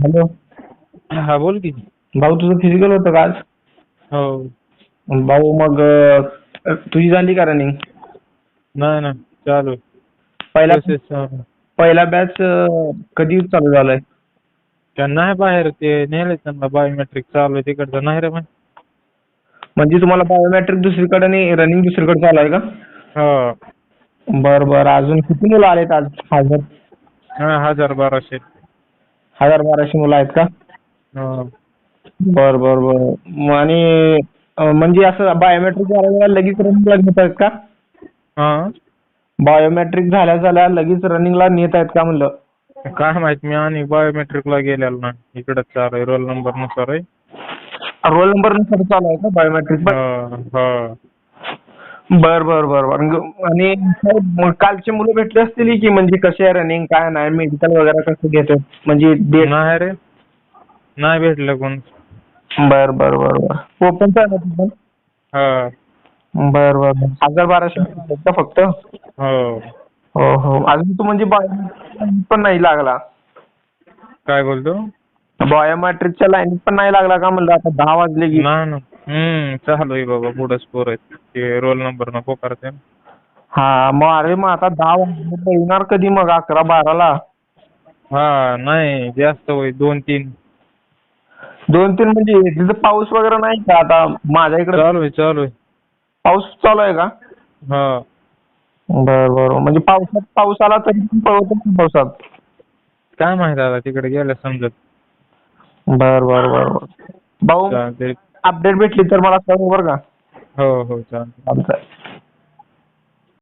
Hello हा बोल की. भाऊ तुझं फिजिकल होतं का आज? हो. भाऊ मग अ, तुझी झाली का रनिंग नाही ना चालू. पहिला Process चालू. पहिला बॅच कधी चालू झालाय? त्यांना आहे बाहेर ते नेले त्यांना बायोमेट्रिक चालू आहे तिकडचं नाही रे मग म्हणजे तुम्हाला बायोमेट्रिक दुसरीकडे आणि रनिंग दुसरीकडे चालू आहे का? हो. बर बर. अजून किती मुलं आलेत आज? हजार. हा हजार बाराशे. हजार बाराशे मुलं आहेत का? हो. बर बर बर. आणि अ, म्हणजे असं बायोमेट्रिक झाल्या लगेच रनिंगला नेत आहेत का? हा. बायोमेट्रिक झाल्या झाल्या लगेच रनिंगला नेत आहेत का म्हणलं? काय माहीत मी आणि बायोमेट्रिकला गेलेलो ना. इकडंच चालू आहे रोल नंबरनुसार आहे रोल नंबरनुसार चालू आहे का बायोमेट्रिक हो हो. बर बर बर बर. आणि साहेब, कालची मुलं भेटली असतील की? म्हणजे कसे आहे रनिंग काय नाही? मेडिकल वगैरे कसं घेतात म्हणजे डेट नाही रे. नाही भेटलं कोण. बर बर बर बर. ओपनचं आहे ना तुझं? हा. बर बर बर. हजार बाराशे का फक्त? हो. हो हो. अजून तू म्हणजे बायोमेट्रिक पण नाही लागला. काय बोलतो? बायोमेट्रिकच्या लाईन पण नाही लागला का म्हणलं? आता दहा वाजले की. नाही ना हम्म चालू आहे बाबा पुढंच पोर आहेत. ते रोल नंबर नको करते हा मग अरे मग आता दहा येणार कधी मग? अकरा बाराला? हा नाही जास्त होईल दोन तीन. दोन तीन म्हणजे तिथं पाऊस वगैरे नाही का? आता माझ्या इकडे चालू आहे चालू आहे. पाऊस चालू आहे का? हा. बर बर. म्हणजे पावसात पाऊस आला तरी पण पळवतो का पावसात? काय माहीत आता तिकडे गेलं समजत. बर बर बर बर. भाऊ चालतंय. अपडेट भेटली तर मला सांग बरं का. हो हो चालतंय.